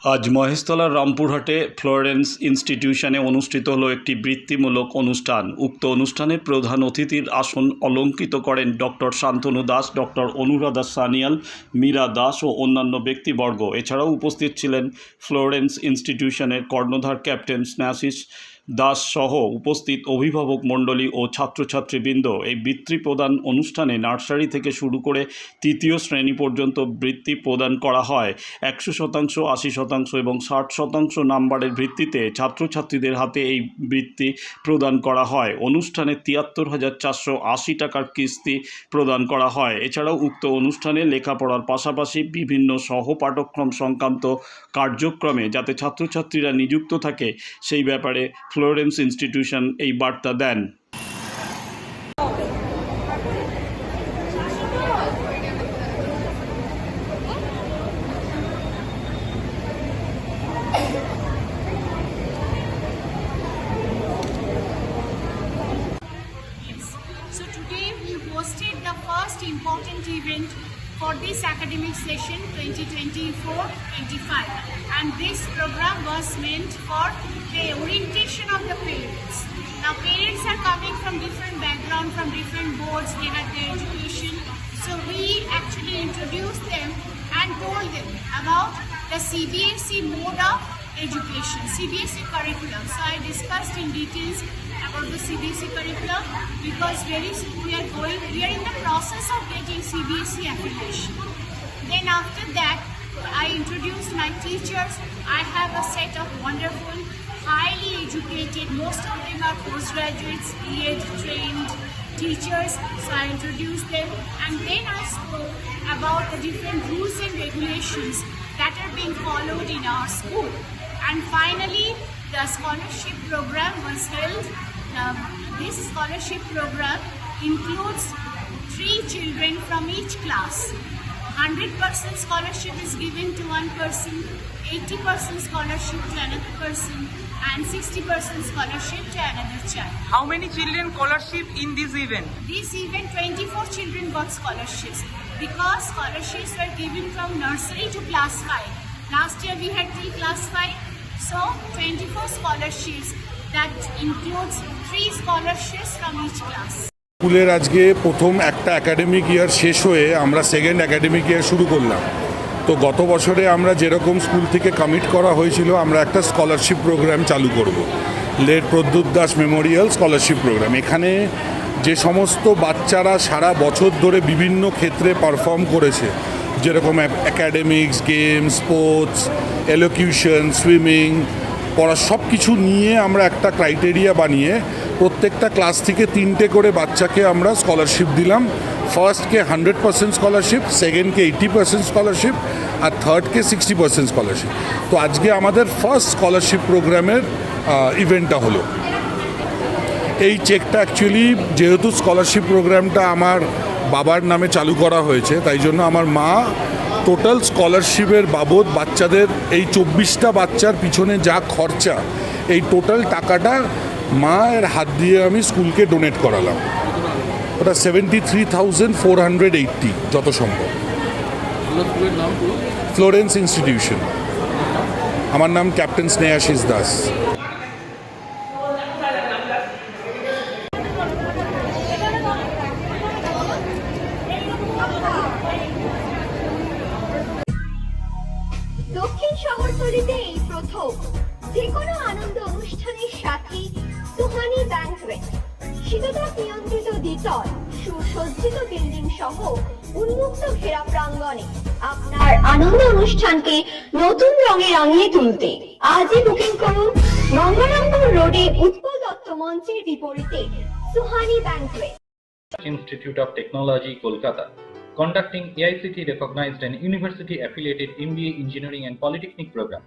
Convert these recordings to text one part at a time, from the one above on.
আজ মহেশতলার রামপুরহাটে ফ্লোরেন্স ইনস্টিটিউশনে অনুষ্ঠিত হলো একটি বৃত্তিমূলক অনুষ্ঠান। উক্ত অনুষ্ঠানে প্রধান অতিথির আসন অলঙ্কিত করেন ডক্টর শান্তনু দাস, ডক্টর অনুরাধা সানিয়াল, মীরা দাস ও অন্যান্য ব্যক্তিবর্গ। এছাড়াও উপস্থিত ছিলেন ফ্লোরেন্স ইনস্টিটিউশনের কর্ণধার ক্যাপ্টেন স্ন্যাসিস দাস সহ উপস্থিত অভিভাবক মণ্ডলী ও ছাত্রছাত্রীবৃন্দ এই বৃত্তি প্রদান অনুষ্ঠানে নার্সারি থেকে শুরু করে তৃতীয় শ্রেণি পর্যন্ত বৃত্তি প্রদান করা হয়। একশো শতাংশ, আশি শতাংশ এবং ষাট শতাংশ নাম্বারের ভিত্তিতে ছাত্রছাত্রীদের হাতে এই বৃত্তি প্রদান করা হয়। অনুষ্ঠানে তিয়াত্তর হাজার চারশো আশি টাকার কিস্তি প্রদান করা হয়। এছাড়াও উক্ত অনুষ্ঠানে লেখাপড়ার পাশাপাশি বিভিন্ন সহপাঠক্রম সংক্রান্ত কার্যক্রমে যাতে ছাত্রছাত্রীরা নিযুক্ত থাকে, সেই ব্যাপারে ফ্লোরেন্স ইনস্টিটিউশন এই বার্তা দেন hosted the first important event for this academic session 2024-25 and this program was meant for the orientation of the parents. Now parents are coming from different background, from different boards, they have their education. So we actually introduced them and told them about the CBSE mode of education, CBSE curriculum. So I discussed in details about the CBSE curriculum because very soon we are going, we are in the process of getting CBSE affiliation. Then after that, I introduced my teachers. I have a set of wonderful, highly educated, most of them are postgraduates, EAD trained teachers. So I introduced them and then I spoke about the different rules and regulations that are being followed in our school. And finally, the scholarship program was held. Now, this scholarship program includes three children from each class. 100% scholarship is given to one person, 80% scholarship to another person, and 60% scholarship to another child. How many children scholarship in this event? This event, 24 children got scholarships because scholarships were given from nursery to class 5. Last year we had 3 class 5, so 24 scholarships that includes three scholarships from each class. স্কুলের আজকে প্রথম একটা academic ইয়ার শেষ হয়ে আমরা second academic ইয়ার শুরু করলাম। তো গত বছরে আমরা যেরকম স্কুল থেকে কমিট করা হয়েছিল, আমরা একটা স্কলারশিপ প্রোগ্রাম চালু করব। Late Pradyut Das memorial scholarship program এখানে যে সমস্ত বাচ্চারা সারা বছর ধরে বিভিন্ন ক্ষেত্রে পারফর্ম করেছে, যেরকম academics games sports elocution swimming পড়া সব কিছু নিয়ে আমরা একটা ক্রাইটেরিয়া বানিয়ে প্রত্যেকটা ক্লাস থেকে তিনটে করে বাচ্চাকে আমরা স্কলারশিপ দিলাম। ফার্স্টকে হান্ড্রেড পার্সেন্ট স্কলারশিপ সেকেন্ডকে এইটি পার্সেন্ট স্কলারশিপ আর থার্ডকে সিক্সটি পার্সেন্ট স্কলারশিপ তো আজকে আমাদের ফার্স্ট স্কলারশিপ প্রোগ্রামের ইভেন্টটা হলো। এই চেকটা অ্যাকচুয়ালি যেহেতু স্কলারশিপ প্রোগ্রামটা আমার বাবার নামে চালু করা হয়েছে, তাই জন্য আমার মা টোটাল স্কলারশিপের বাবদ বাচ্চাদের এই চব্বিশটা বাচ্চার পিছনে যা খরচা, এই টোটাল টাকাটা মায়ের হাত দিয়ে আমি স্কুলকে ডোনেট করালাম। ওটা seventy three thousand four hundred eighty যত সম্ভব। ফ্লোরেন্স ইনস্টিটিউশন আমার নাম ক্যাপ্টেন স্নেহাশিস দাস শিক্ষিকতা নিয়ন্ত্রিত দ্বিতল সুসজ্জিত বিল্ডিং সহ উন্মুক্ত ঘেরা প্রাঙ্গণে আপনার আনন্দ অনুষ্ঠানকে নতুন রঙে রাঙিয়ে তুলতে আজই বুকিং করুন গঙ্গারামপুর রোডে উৎপল মঞ্চের বিপরীতে Suhani banquet institute of technology Kolkata Conducting AICT recognized and university affiliated MBA engineering and polytechnic programs.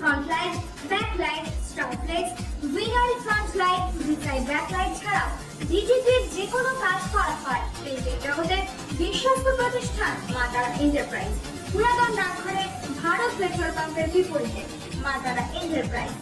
front light back light star light winner front light ভিসাই back light ছাড়াও ডিজিপির যে কোনো কাজ করা হয়। পেন্টিং জগতের বিশ্বস্ত প্রতিষ্ঠান মাতারা এন্টারপ্রাইজ। পুরাতন ডাকঘরে ভারত পেট্রোল পাম্পের বিপরীতে মাতারা এন্টারপ্রাইজ।